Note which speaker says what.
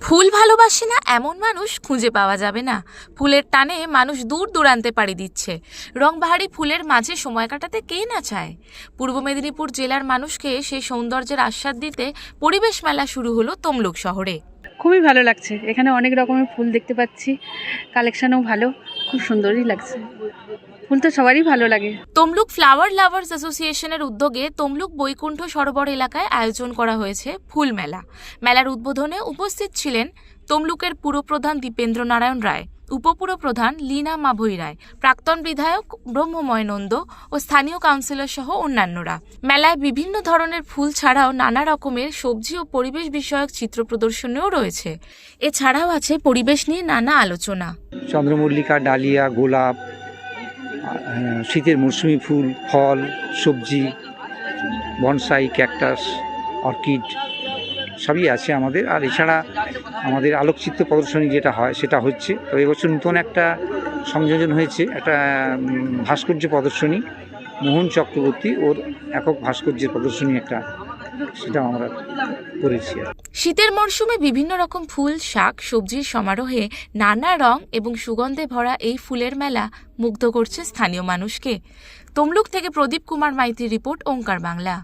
Speaker 1: ফুল ভালোবাসে না এমন মানুষ খুঁজে পাওয়া যাবে না। ফুলের টানে মানুষ দূর দূরান্তে পাড়ি দিচ্ছে। রংবাহারি ফুলের মাঝে সময় কাটাতে কে না চায়? পূর্ব মেদিনীপুর জেলার মানুষকে সেই সৌন্দর্যের আস্বাদ দিতে পরিবেশ মেলা শুরু হলো তমলুক শহরে।
Speaker 2: খুবই ভালো লাগছে। এখানে অনেক রকমের ফুল দেখতে পাচ্ছি। কালেকশনও ভালো। খুব সুন্দরই লাগছে। ফুল তো সবারই ভালো লাগে।
Speaker 1: তমলুক ফ্লাওয়ার লাভার্স অ্যাসোসিয়েশনের উদ্যোগে তমলুক বৈকুণ্ঠ সরোবর এলাকায় আয়োজন করা হয়েছে ফুল মেলা। মেলার উদ্বোধনে উপস্থিত ছিলেন তমলুকের পুরপ্রধান দীপেন্দ্র নারায়ণ রায়। উপপুরপ্রধান লীনা মাভৈ রায়, প্রাক্তন বিধায়ক ব্রহ্মময় নন্দ ও স্থানীয় কাউন্সিলর সহ অন্যান্যরা। মেলায় বিভিন্ন ধরনের ফুল ছাড়াও নানা রকমের সবজি ও পরিবেশ বিষয়ক চিত্র প্রদর্শনীও রয়েছে। এছাড়াও আছে পরিবেশ নিয়ে নানা আলোচনা।
Speaker 3: চন্দ্রমল্লিকা, ডালিয়া, গোলাপ শীতের মরশুমি ফুল, ফল, সবজি, বনসাই, ক্যাকটাস, অর্কিড সবই আছে আমাদের। আর এছাড়া আমাদের আলোকচিত্র প্রদর্শনী যেটা হয়, সেটা হচ্ছে। তো এবছর নতুন একটা সংযোজন হয়েছে, একটা ভাস্কর্য প্রদর্শনী, মোহন চক্রবর্তী ওর একক ভাস্কর্যের প্রদর্শনী একটা সেটা আমরা করেছি
Speaker 1: শীতের মরশুমে বিভিন্ন রকম ফুল, শাক, সবজির সমারোহে নানা রং এবং সুগন্ধে ভরা এই ফুলের মেলা মুগ্ধ করছে স্থানীয় মানুষকে। তমলুক থেকে প্রদীপ কুমার মাইতির রিপোর্ট, ওঙ্কার বাংলা।